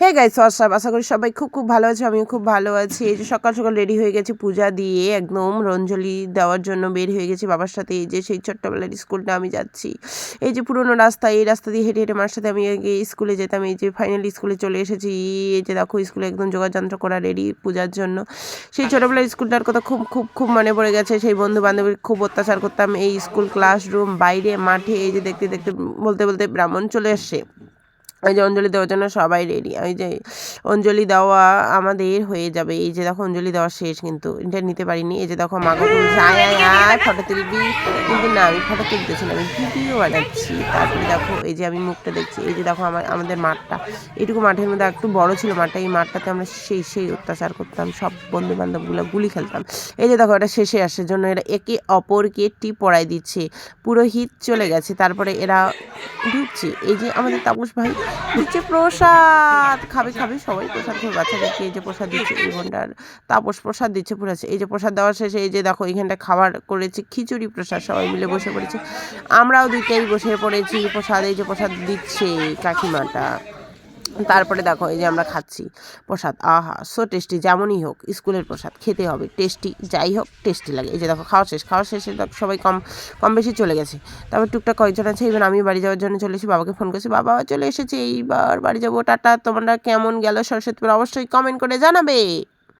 Hey guys WhatsApp আশা করি সবাই খুব খুব ভালো আছে, আমিও খুব ভালো আছি। এই যে সকাল সকাল রেডি হয়ে গেছি পূজা দিয়ে, একদম রঞ্জলি দেওয়ার জন্য বের হয়ে গেছি বাবার সাথে। এই যে সেই ছোট্টবেলার স্কুলটা আমি যাচ্ছি। এই যে পুরোনো রাস্তা, এই রাস্তা দিয়ে হেঁটে হেঁটে মার সাথে আমি আগে স্কুলে যেতাম। এই যে ফাইনালি স্কুলে চলে এসেছি। এই যে দেখো, স্কুলে একদম যোগাযন্ত্র করা রেডি পূজার জন্য। সেই ছোটোবেলার স্কুলটার কথা খুব খুব খুব মনে পড়ে গেছে। সেই বন্ধু বান্ধবীর খুব অত্যাচার করতাম। এই স্কুল ক্লাসরুম বাইরে, মাঠে, এই যে দেখতে দেখতে বলতে বলতে ব্রাহ্মণ চলে আসছে এই যে অঞ্জলি দেওয়ার জন্য সবাই রেডি এই যে অঞ্জলি দেওয়া আমাদের হয়ে যাবে। এই যে দেখো অঞ্জলি দেওয়া শেষ কিন্তু। এটা নিতে পারিনি। এই যে দেখো মাগো বলছে আয় ফটো তুলবি। কিন্তু না, আমি ফটো তুলতেছি না আমি ভিডিও বানাচ্ছি। তারপরে দেখো এই যে আমি মুখটা দেখছি। এই যে দেখো আমার, আমাদের মাঠটা। এইটুকু মাঠের মধ্যে একটু বড় ছিল মাঠটা। এই মাঠটাতে আমরা সেই সেই অত্যাচার করতাম। সব বন্ধু বান্ধবগুলো গুলি খেলতাম। এই যে দেখো, এটা শেষে আসার জন্য এরা একে অপরকে টি পড়াই দিচ্ছে। পুরোহিত চলে গেছে। তারপরে এরা ঢুকছে। এই যে আমাদের তাপস ভাই দিচ্ছে প্রসাদ। খাবে খাবে সবাই প্রসাদ খাবে বাচ্চাদেরকে এই যে প্রসাদ দিচ্ছে এই বোনটার তাপস প্রসাদ দিচ্ছে, পুরো এই যে প্রসাদ দেওয়ার শেষে, এই যে দেখো এখানটা খাবার করেছে, খিচুড়ি প্রসাদ সবাই মিলে বসে পড়েছে। আমরাও দুইটাই বসে পড়েছি, প্রসাদ, এই যে প্রসাদ দিচ্ছে কাকিমাটা। তারপরে দেখো এই যে আমরা খাচ্ছি প্রসাদ। আহা সো টেস্টি যেমনই হোক, স্কুলের প্রসাদ, খেতে হবে টেস্টি যাই হোক টেস্টি লাগে। এই যে দেখো, খাওয়া শেষ, খাওয়া শেষে সবাই কম কম বেশি চলে গেছে। তারপর টুকটাক কয়েকজন আছে এবার আমি বাড়ি যাওয়ার জন্য চলে এসেছি, বাবাকে ফোন করেছি, বাবা, চলে এসেছে, এইবার বাড়ি যাব, টাটা, তোমরা কেমন গেল সরস্বতীপুর অবশ্যই কমেন্ট করে জানাবে।